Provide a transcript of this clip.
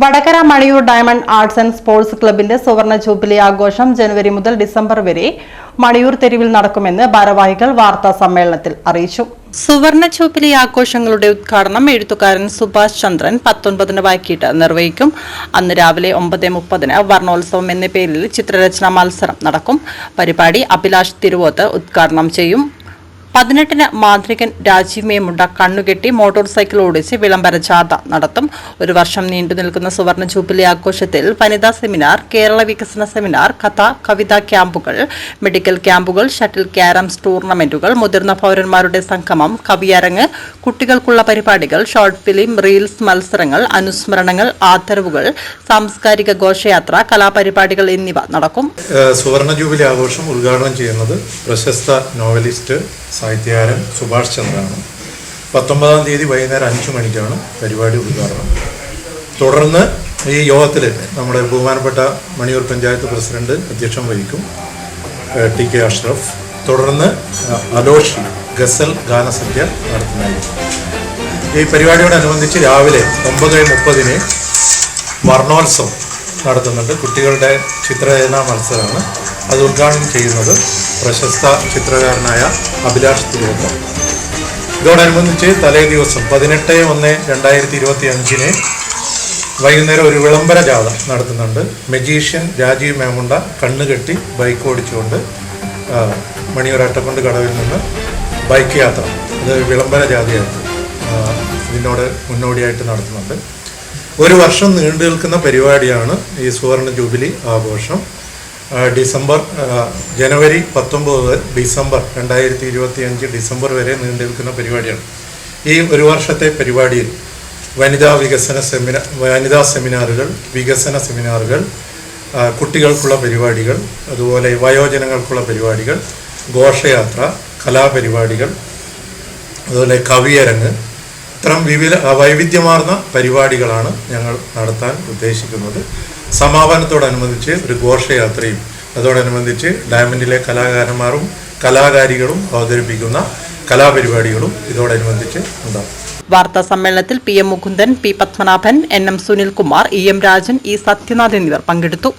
Vadakara Maniyur diamond arts and sports ക്ലബിന്റെ സുവർണ jubilee ആഘോഷം ജനുവരി മുതൽ ഡിസംബർ വരെ മണിയൂർ തെരുവിൽ നടക്കുമെന്ന് ഭാരവാഹികൾ വാർത്താ സമ്മേളനത്തിൽ അറിയിച്ചു. സുവർണ ജൂബിലി ആഘോഷങ്ങളുടെ ഉദ്ഘാടനം എഴുത്തുകാരൻ സുഭാഷ് ചന്ദ്രൻ പത്തൊൻപതിന് വൈകിട്ട് നിർവഹിക്കും. അന്ന് രാവിലെ ഒമ്പത് മുപ്പതിന് വർണോത്സവം എന്ന പേരിൽ ചിത്രരചനാ മത്സരം നടക്കും. പരിപാടി അഭിലാഷ് തിരുവോത്ത് ഉദ്ഘാടനം ചെയ്യും. പതിനെട്ടിന് മാന്ത്രികൻ രാജീവ് മേമുണ്ട കണ്ണുകെട്ടി മോട്ടോർ സൈക്കിൾ ഓടിച്ച് വിളംബര ജാഥ നടത്തും. ഒരു വർഷം നീണ്ടു നിൽക്കുന്ന സുവർണ ജൂബിലി ആഘോഷത്തിൽ വനിതാ സെമിനാർ കേരള വികസന സെമിനാർ കഥ കവിതാ ക്യാമ്പുകൾ മെഡിക്കൽ ക്യാമ്പുകൾ ഷട്ടിൽ ക്യാരംസ് ടൂർണമെന്റുകൾ മുതിർന്ന പൗരന്മാരുടെ സംഗമം കവിയരങ്ങ് കുട്ടികൾക്കുള്ള പരിപാടികൾ ഷോർട്ട് ഫിലിം റീൽസ് മത്സരങ്ങൾ അനുസ്മരണങ്ങൾ ആദരവുകൾ സാംസ്കാരിക ഘോഷയാത്ര കലാപരിപാടികൾ എന്നിവ നടക്കും. സുവർണ ജൂബിലി ആഘോഷം ഉദ്ഘാടനം ചെയ്യുന്നത് പ്രശസ്ത നോവലിസ്റ്റ് സാഹിത്യകാരൻ സുഭാഷ് ചന്ദ്രനാണ് പത്തൊമ്പതാം തീയതി വൈകുന്നേരം അഞ്ച് മണിക്കാണ് പരിപാടി ഉദ്ഘാടനം. തുടർന്ന് ഈ യോഗത്തിൽ നമ്മുടെ ബഹുമാനപ്പെട്ട മണിയൂർ പഞ്ചായത്ത് പ്രസിഡന്റ് അധ്യക്ഷൻ വഹിക്കും ടി കെ അഷ്റഫ്. തുടർന്ന് അലോഷ് ഗസൽ ഗാനസദ്യ നടത്തുന്നതായിരിക്കും ഈ പരിപാടിയോടനുബന്ധിച്ച് രാവിലെ ഒമ്പത് മുപ്പതിന് വർണോത്സവം നടത്തുന്നുണ്ട്. കുട്ടികളുടെ ചിത്രരചനാ മത്സരമാണ്. അത് ഉദ്ഘാടനം ചെയ്യുന്നത് പ്രശസ്ത ചിത്രകാരനായ അഭിലാഷ് തിരുവല്ല ഇതോടനുബന്ധിച്ച് തലേ ദിവസം പതിനെട്ട് ഒന്ന് രണ്ടായിരത്തി ഇരുപത്തി അഞ്ചിന് വൈകുന്നേരം ഒരു വിളംബര ജാഥ നടത്തുന്നുണ്ട്. മെജീഷ്യൻ രാജീവ് മേമുണ്ട കണ്ണുകെട്ടി ബൈക്ക് ഓടിച്ചുകൊണ്ട് മണിയൊരാട്ടക്കൊണ്ട് കടവിൽ നിന്ന് ബൈക്ക് യാത്ര. അത് വിളംബര ജാഥയായിട്ട് ഇതിനോട് മുന്നോടിയായിട്ട് നടത്തുന്നുണ്ട്. ഒരു വർഷം നീണ്ടു നിൽക്കുന്ന പരിപാടിയാണ് ഈ സുവർണ ജൂബിലി ആഘോഷം. ഡിസംബർ ജനുവരി പത്തൊമ്പത് മുതൽ ഡിസംബർ രണ്ടായിരത്തി ഇരുപത്തി അഞ്ച് ഡിസംബർ വരെ നീണ്ടു നിൽക്കുന്ന പരിപാടിയാണ്. ഈ ഒരു വർഷത്തെ പരിപാടിയിൽ വനിതാ വികസന സെമിനാർ വനിതാ സെമിനാറുകൾ വികസന സെമിനാറുകൾ കുട്ടികൾക്കുള്ള പരിപാടികൾ അതുപോലെ വയോജനങ്ങൾക്കുള്ള പരിപാടികൾ ഘോഷയാത്ര കലാപരിപാടികൾ അതുപോലെ കവിയരങ്ങ് ഇത്തരം വിവിധ വൈവിധ്യമാർന്ന പരിപാടികളാണ് ഞങ്ങൾ നടത്താൻ ഉദ്ദേശിക്കുന്നത്. സമാപനത്തോടനുബന്ധിച്ച് ഒരു ഘോഷയാത്രയും അതോടനുബന്ധിച്ച് ഡയമണ്ടിലെ കലാകാരന്മാരും കലാകാരികളും അവതരിപ്പിക്കുന്ന കലാപരിപാടികളും ഇതോടനുബന്ധിച്ച് ഉണ്ടാകും. വാർത്താ സമ്മേളനത്തിൽ P M Mukundan P Padmanabhan N M Sunilkumar E M Rajan E Sathyanath എന്നിവർ പങ്കെടുത്തു.